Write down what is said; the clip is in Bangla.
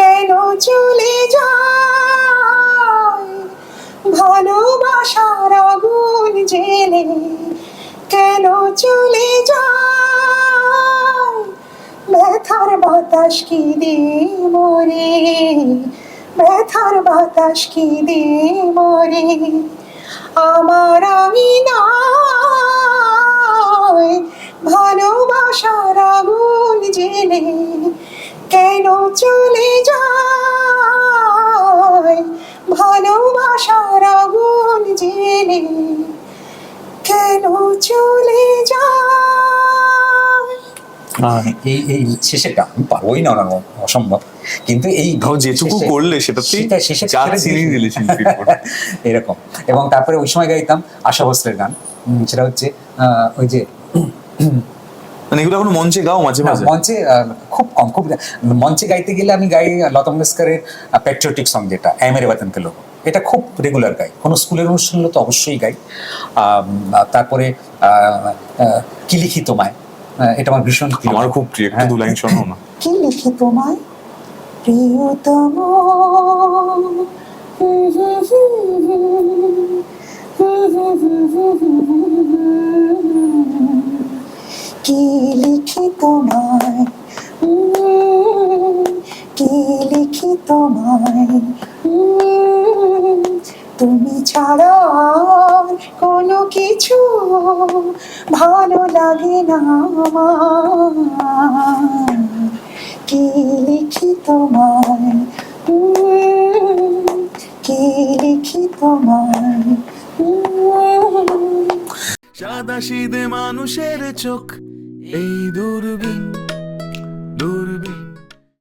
যেন চলে যায়। ভালোবাসার আগুন জেলে কেন চলে যায়? ব্যথার বাতাস কি দে মরে? ব্যথার বাতাস কি দে মরে? আমার আমি নয়। ভালোবাসার আগুন জেলে কেন চলে যায়? ভালোবাসার আগুন জেলে কেন চলে যায়? এই এই শেষেরটা আমি পারবোই না ওনার অসম্ভব। কিন্তু এই যেটুকু করলে সেটা শেষে চার ছেড়ে দিলে এরকম। এবং তারপরে ওই সময় গাইতাম আশা ভোসলের গান সেটা হচ্ছে আহ, ওই যে মানে এগুলো এখন মঞ্চে গাও মাঝে মাঝে মঞ্চে খুব কম খুব মঞ্চে গাইতে গেলে আমি গাই লতা মঙ্গেশকরের প্যাট্রিয়টিক সং যেটা এ মেরে বাতন কে লোক এটা খুব রেগুলার গাই কোনো স্কুলের অনুষ্ঠান হলে তো অবশ্যই গাই তারপরে কি লিখি তোমায় এটা আমার ভীষণ প্রিয়। আমার খুব প্রিয় একটু হ্যাঁ। দু লাইন শোনো না কি লিখি তোমায় প্রিয়তম কি লিখি তোমায়? কি লিখি তোমায়? তুমি ছাড়া কোনো কিছু ভালো লাগে না কি লিখি তোমায়? কি লিখি তোমায়? সাদা সিদে মানুষের চোখ এই দূরবীন